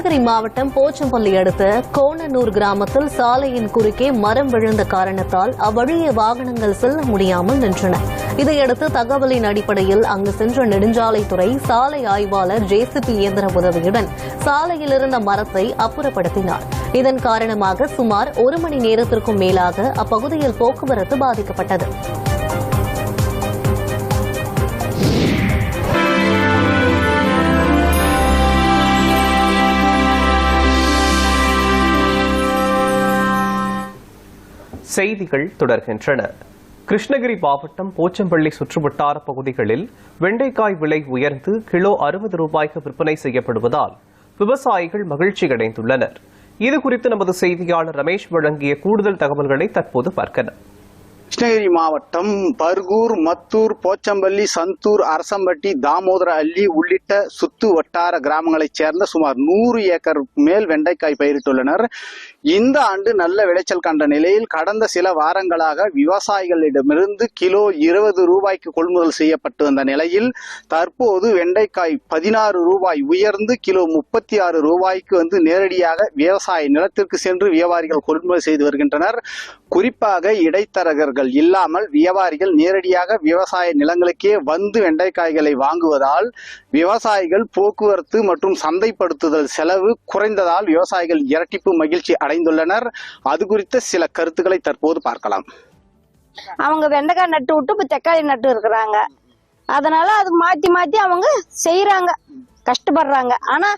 கிருஷ்ணகிரி மாவட்டம் போச்சம்பள்ளி அடுத்த கோணனூர் கிராமத்தில் சாலையின் குறுக்கே மரம் விழுந்த காரணத்தால் அவ்வழியே வாகனங்கள் செல்ல முடியாமல் நின்றன. இதையடுத்து தகவலின் அடிப்படையில் அங்கு சென்ற நெடுஞ்சாலைத்துறை சாலை ஆய்வாளர் ஜேசிபி இயந்திர உதவியுடன் சாலையில் இருந்த மரத்தை அப்புறப்படுத்தினார். இதன் காரணமாக சுமார் ஒரு மணி நேரத்திற்கும் மேலாக அப்பகுதியில் போக்குவரத்து பாதிக்கப்பட்டது. செய்திகள் தொடர்கின்றன. கிருஷ்ணகிரி மாவட்டம் போச்சம்பள்ளி சுற்றுவட்டார பகுதிகளில் வெண்டைக்காய் விலை உயர்ந்து கிலோ அறுபது ரூபாய்க்கு விற்பனை செய்யப்படுவதால் விவசாயிகள் மகிழ்ச்சி அடைந்துள்ளனர். இது குறித்து நமது செய்தியாளர் ரமேஷ் வழங்கிய கூடுதல் தகவல்களை தற்போது பார்க்கலாம். கிருஷ்ணகிரி மாவட்டம் பர்கூர் மத்தூர் போச்சம்பள்ளி சந்தூர் அரசம்பட்டி தாமோதர அள்ளி உள்ளிட்ட சுத்து வட்டார கிராமங்களைச் சேர்ந்த சுமார் நூறு ஏக்கர் மேல் வெண்டைக்காய் பயிரிட்டுள்ளனர். இந்த ஆண்டு நல்ல விளைச்சல் கண்ட நிலையில் கடந்த சில வாரங்களாக விவசாயிகளிடமிருந்து கிலோ இருபது ரூபாய்க்கு கொள்முதல் செய்யப்பட்டு வந்த நிலையில் தற்போது வெண்டைக்காய் பதினாறு ரூபாய் உயர்ந்து கிலோ முப்பத்தி ஆறு ரூபாய்க்கு வந்து நேரடியாக விவசாய நிலத்திற்கு சென்று வியாபாரிகள் கொள்முதல் செய்து வருகின்றனர். குறிப்பாக இடைத்தரகர்கள் இல்லாமல் வியாபாரிகள் நேரடியாக விவசாய நிலங்களுக்கே வந்து வெண்டைக்காய்களை வாங்குவதால் விவசாயிகள் போக்குவரத்து மற்றும் சந்தைப்படுத்துதல் செலவு குறைந்ததால் விவசாயிகள் இரட்டிப்பு மகிழ்ச்சி அடைந்துள்ளனர். அது குறித்த சில கருத்துக்களை தற்போது பார்க்கலாம். அவங்க வெண்டைக்காய் நட்டு விட்டு இப்ப தக்காளி நட்டு இருக்கிறாங்க. அதனால அது மாத்தி மாத்தி அவங்க செய்யறாங்க கஷ்டப்படுறாங்க. ஆனா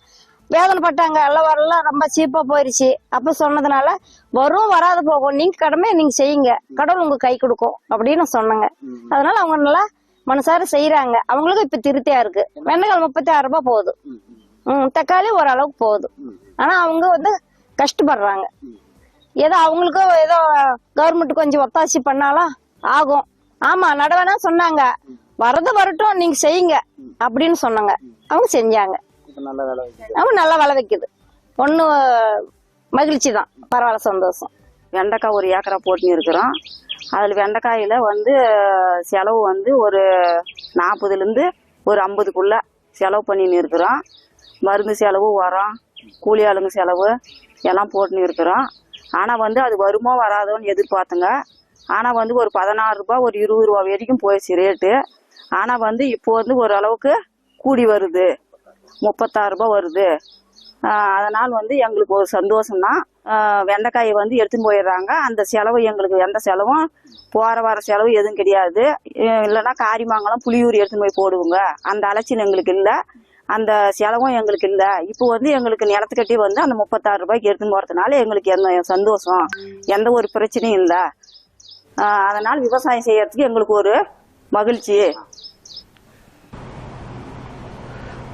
வேதனைப்பட்டாங்க எல்லாம் வரலாம் ரொம்ப சீப்பா போயிருச்சு. அப்ப சொன்னதுனால வரும் வராத போகும். நீங்க கடமை நீங்க செய்யுங்க. கடவுள் உங்களுக்கு கை கொடுக்கும் அப்படின்னு சொன்னாங்க. அதனால அவங்க நல்லா மனசார செய்யறாங்க அவங்களுக்கும் இப்ப திருப்தியா இருக்கு. வெண்டைக்காய் முப்பத்தி ஆறு ரூபாய் போகுது. ம் தக்காளி ஓரளவுக்கு போகுது. ஆனா அவங்க வந்து கஷ்டப்படுறாங்க. ஏதோ அவங்களுக்கும் ஏதோ கவர்மெண்ட் கொஞ்சம் ஒத்தாசி பண்ணாலும் ஆகும். ஆமா நடவேனா சொன்னாங்க. வரது வரட்டும் நீங்க செய்யுங்க அப்படின்னு சொன்னாங்க. அவங்க செஞ்சாங்க. அவங்க நல்லா வள வைக்குது. ஒண்ணு மகிழ்ச்சி தான் பரவாயில்ல சந்தோஷம். வெண்டைக்காய் ஒரு ஏக்கரா போட்டுன்னு இருக்கிறோம் அதில் வெண்டைக்காயில் வந்து செலவு வந்து ஒரு நாற்பதுலேருந்து ஒரு ஐம்பதுக்குள்ள செலவு பண்ணின்னு இருக்கிறோம். மருந்து செலவு உரம் கூலி ஆளுங்க செலவு எல்லாம் போட்டுன்னு இருக்கிறோம். ஆனால் வந்து அது வருமோ வராதோன்னு எதிர்பார்த்துங்க. ஆனால் வந்து ஒரு பதினாறு ரூபாய் ஒரு இருபது ரூபா வரைக்கும் போயிடுச்சு ரேட்டு. ஆனால் வந்து இப்போ வந்து ஓரளவுக்கு கூடி வருது. முப்பத்தாறு ரூபாய் வருது. அதனால் வந்து எங்களுக்கு ஒரு சந்தோஷம்னா வெண்டைக்காயை வந்து எடுத்துன்னு போயிடுறாங்க. அந்த செலவு எங்களுக்கு எந்த செலவும் போகிற வர செலவு எதுவும் கிடையாது. அஹ் இல்லைன்னா காரிமாங்கலம் புளியூர் எடுத்துன்னு போய் போடுவோங்க. அந்த அலட்சியம் எங்களுக்கு இல்லை. அந்த செலவும் எங்களுக்கு இல்லை. இப்போ வந்து எங்களுக்கு நிலத்துக்கட்டி வந்து அந்த முப்பத்தாறு ரூபாய்க்கு எடுத்துன்னு போகிறதுனால எங்களுக்கு எந்த சந்தோஷம். எந்த ஒரு பிரச்சனையும் இல்லை. அதனால் விவசாயம் செய்யறதுக்கு எங்களுக்கு ஒரு மகிழ்ச்சி.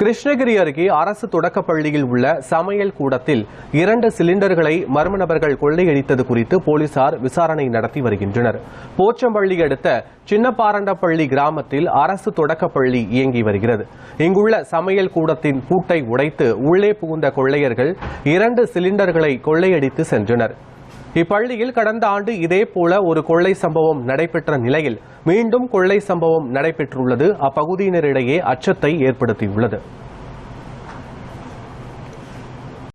கிருஷ்ணகிரி அருகே அரசு தொடக்கப்பள்ளியில் உள்ள சமையல் கூடத்தில் இரண்டு சிலிண்டர்களை மர்ம நபர்கள் கொள்ளையடித்தது குறித்து போலீசார் விசாரணை நடத்தி வருகின்றனர். போச்சம்பள்ளி அடுத்த சின்னப்பாரண்டப்பள்ளி கிராமத்தில் அரசு தொடக்கப்பள்ளி இயங்கி வருகிறது. இங்குள்ள சமையல் கூடத்தின் பூட்டை உடைத்து உள்ளே புகுந்த கொள்ளையர்கள் இரண்டு சிலிண்டர்களை கொள்ளையடித்து சென்றனர். இப்பள்ளியில் கடந்த ஆண்டு இதே போல ஒரு கொள்ளை சம்பவம் நடைபெற்ற நிலையில் மீண்டும் கொள்ளை சம்பவம் நடைபெற்றுள்ளது. அப்பகுதியினரிடையே அச்சத்தை ஏற்படுத்தியுள்ளது.